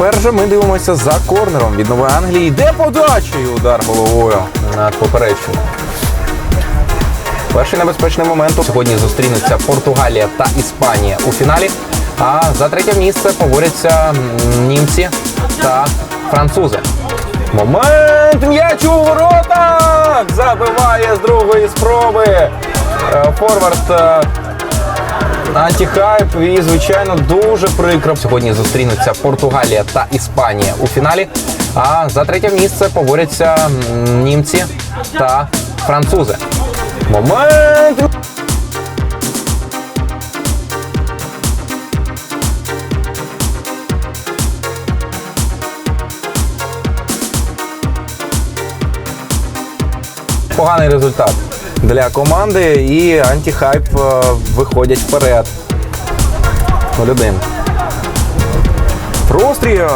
Тепер же ми дивимося за корнером від Нової Англії. Йде подача і удар головою над поперечною. Перший небезпечний момент сьогодні зустрінуться Португалія та Іспанія у фіналі. А за третє місце поборються німці та французи. Момент м'яч у воротах! Забиває з другої спроби. Е, Форвард антихайп і, звичайно, дуже прикро. Сьогодні зустрінуться Португалія та Іспанія у фіналі. А за третє місце поборються німці та французи. Момент! Поганий результат для команди і антихайп е, виходять вперед. 0-1. Простріл!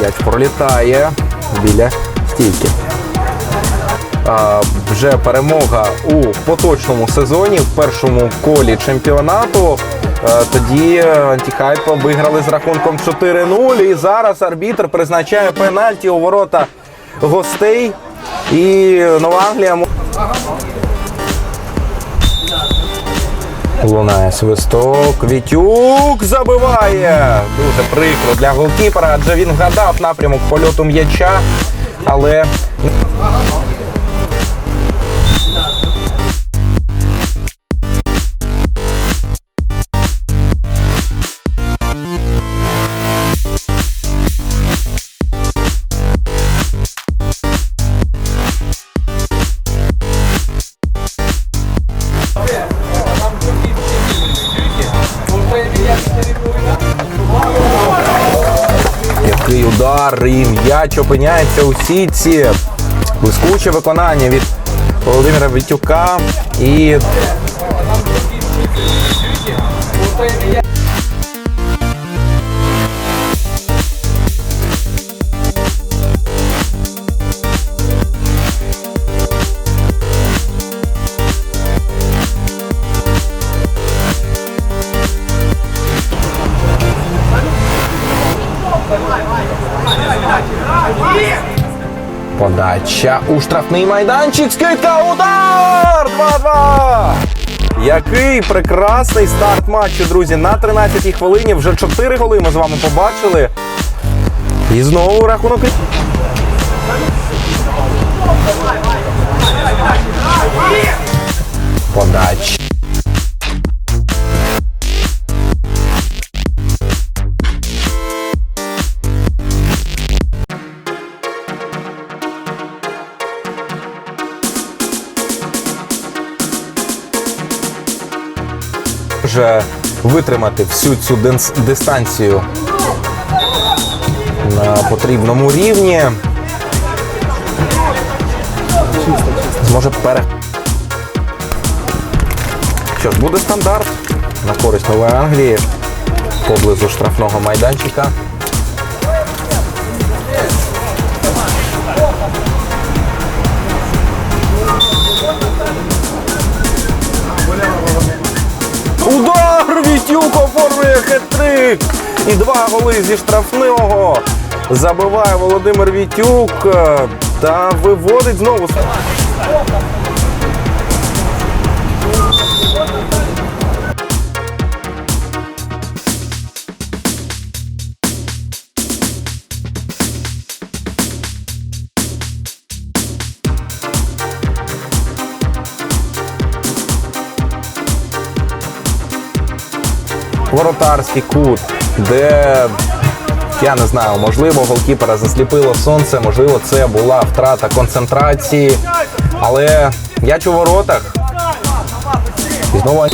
М'яч пролітає біля стійки. А, вже перемога у поточному сезоні в першому колі чемпіонату. Е, Тоді антихайп виграли з рахунком 4-0. І зараз арбітр призначає пенальті у ворота гостей. І Нова Англія Лунає свисток. Вітюк забиває. Дуже прикро для голкіпера, адже він вгадав напрямок польоту м'яча, але Який удар і м'яч опиняється у сітці. Блискуче виконання від Володимира Вітюка і подача у штрафний майданчик. Скидка, удар! 2-2! Який прекрасний старт матчу, друзі. На 13-й хвилині вже 4 голи ми з вами побачили. І знову рахунок. Подача. Вже витримати всю цю дистанцію на потрібному рівні. Зможе пере. Що ж, буде стандарт на користь Нової Англії поблизу штрафного майданчика. Удар! Вітюк оформлює хет-трик! І два голи зі штрафного. Забиває Володимир Вітюк е, та виводить знову. Воротарський кут, де я не знаю, можливо, голкіпера засліпило сонце, можливо, це була втрата концентрації. Але м'яч у воротах. І знову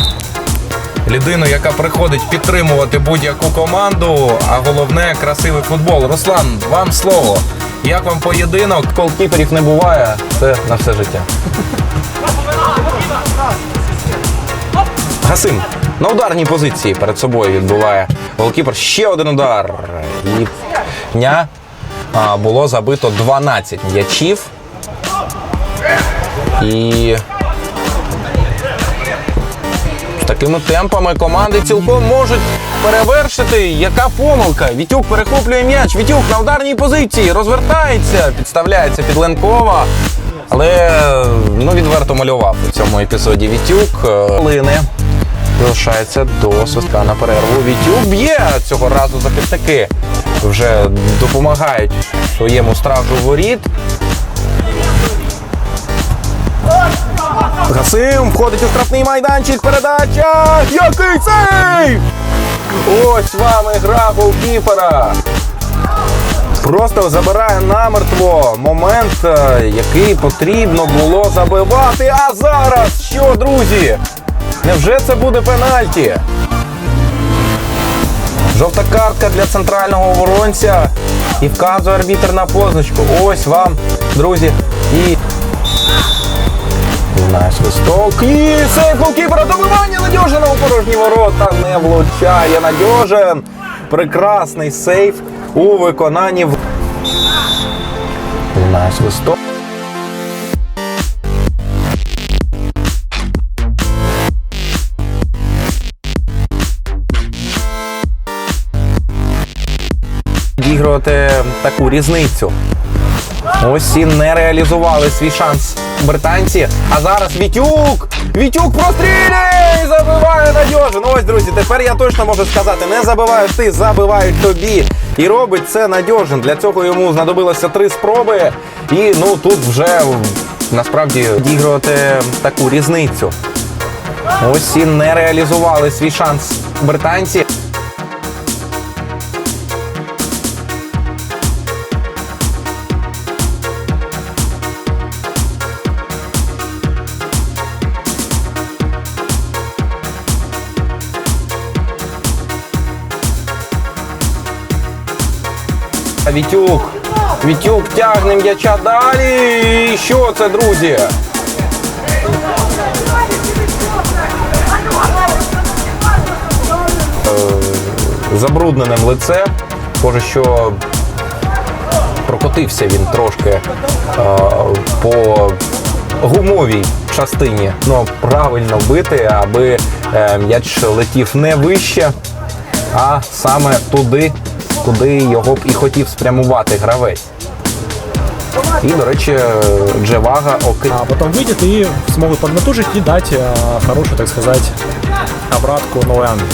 людину, яка приходить підтримувати будь-яку команду, а головне красивий футбол. Руслан, вам слово. Як вам поєдинок? Голкіперів не буває. Це на все життя. Гасим на ударній позиції перед собою відбуває голкіпер. Ще один удар. І дня було забито 12 м'ячів. І такими темпами команди цілком можуть перевершити. Яка помилка? Вітюк перехоплює м'яч. Вітюк на ударній позиції розвертається, підставляється під Ленкова. Але ну, відверто малював у цьому епізоді Вітюк. Е, Лине залишається до свистка на перерву. Вітюк б'є цього разу захисники вже допомагають своєму стражу воріт. Гасим входить у штрафний майданчик. Передача. Який сейв! Ось вам гра голкіпера. Просто забирає намертво момент, е, який потрібно було забивати. А зараз що, друзі? Невже це буде пенальті? Жовта картка для центрального оборонця. І вказує арбітр на позначку. Ось вам, друзі. І на свисток. І сейф голкіпера добивання Надьожина у порожні ворота. Не влучає Надьожин. Прекрасний сейф у виконанні. в- На свисток. Відігрувати таку різницю. Ось і не реалізували свій шанс британці. А зараз Вітюк! Вітюк прострілює і забиває Надьожин. Ось, друзі, тепер я точно можу сказати: не забиваєш ти, забивають тобі. І робить це Надьожин. Для цього йому знадобилося три спроби. І ну тут вже насправді відігрувати таку різницю. Ось і не реалізували свій шанс британці. Вітюк. Вітюк тягне м'яча далі. І Що це, друзі? Е, Забрудненим лице. Схоже, що прокотився він трошки е, по гумовій частині. Ну, правильно бити, аби е, м'яч летів не вище, а саме туди, куди його б і хотів спрямувати гравець. І, до речі, Джевага окей. а потом выйдет и смогут поднатужить и дать э, хорошую, так сказать, обратку Новой Англии.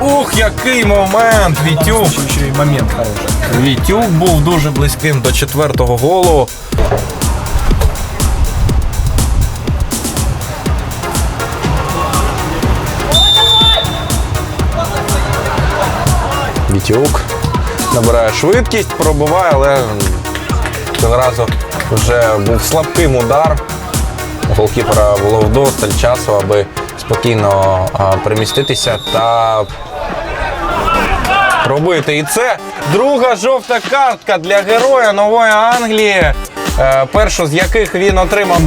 Ух, який момент! Вітюк! Еще, еще и момент хороший. Вітюк був дуже близьким до четвертого голу. Вітюк набирає швидкість, пробиває, але цього разу вже був слабким удар. Голкіпера було вдосталь часу, аби спокійно а, переміститися та пробити. І це друга жовта картка для героя нової Англії. е, Першу з яких він отримав.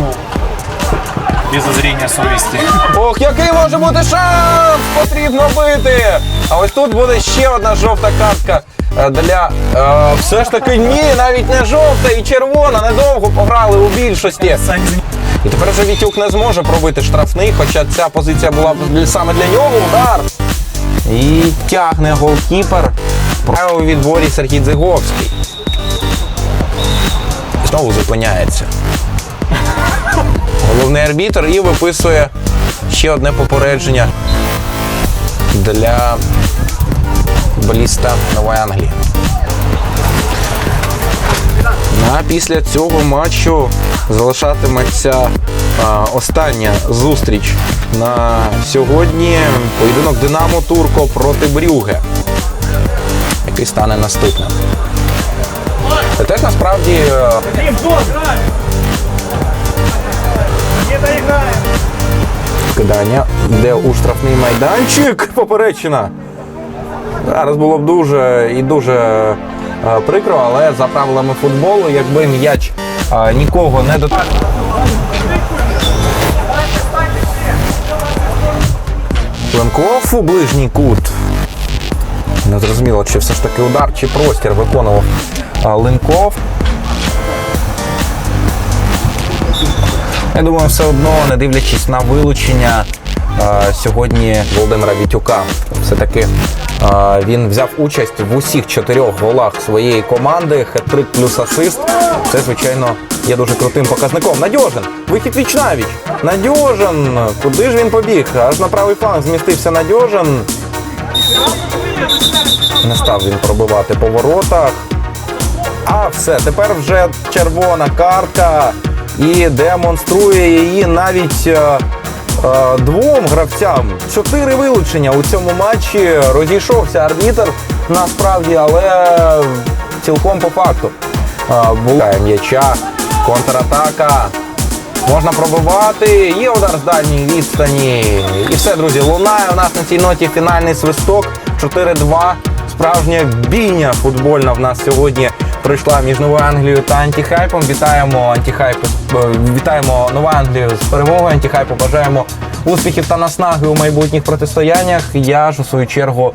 Без зазрения совести. Ох, який може бути шанс! Потрібно бити! А ось тут буде ще одна жовта картка е, для. е, все ж таки, ні, навіть не жовта і червона. Недовго пограли у більшості. І тепер вже Вітюк не зможе пробити штрафний, хоча ця позиція була саме для нього удар. І тягне голкіпер. Право у відборі Сергій Дзиговський. Знову зупиняється. Головний арбітр і виписує ще одне попередження для баліста Нової Англії. А після цього матчу залишатиметься а, остання зустріч на сьогодні. Поєдинок Динамо Турко проти Брюге, який стане наступним. Це теж насправді е, кидання йде у штрафний майданчик. Поперечина. Зараз було б дуже і дуже е, прикро, але за правилами футболу, якби м'яч е, нікого не дотик. Ленков у ближній кут. Не зрозуміло, чи все ж таки удар, чи простір виконував е, Я думаю, все одно, не дивлячись на вилучення е, сьогодні Володимира Вітюка, все-таки Е, Він взяв участь в усіх чотирьох голах своєї команди. Хет-трик плюс асист. Це, звичайно, є дуже крутим показником. Надьожин! Вихід віч навіч. Надьожин! Куди ж він побіг? Аж на правий фланг змістився Надьожин. Не став він пробивати по воротах. А все, тепер вже червона картка і демонструє її навіть е, е, двом гравцям. Чотири вилучення у цьому матчі. Розійшовся арбітр насправді, але цілком по факту. Е, була м'яча, контратака. Можна пробивати. Є удар з дальньої відстані. І все, друзі, лунає у нас на цій ноті фінальний свисток 4-2. Справжня бійня футбольна в нас сьогодні пройшла між Новою Англією та Антіхайпом. Вітаємо антіхайп. е, вітаємо Нову Англію з перемогою Антіхайпу Бажаємо успіхів та наснаги у майбутніх протистояннях. Я ж у свою чергу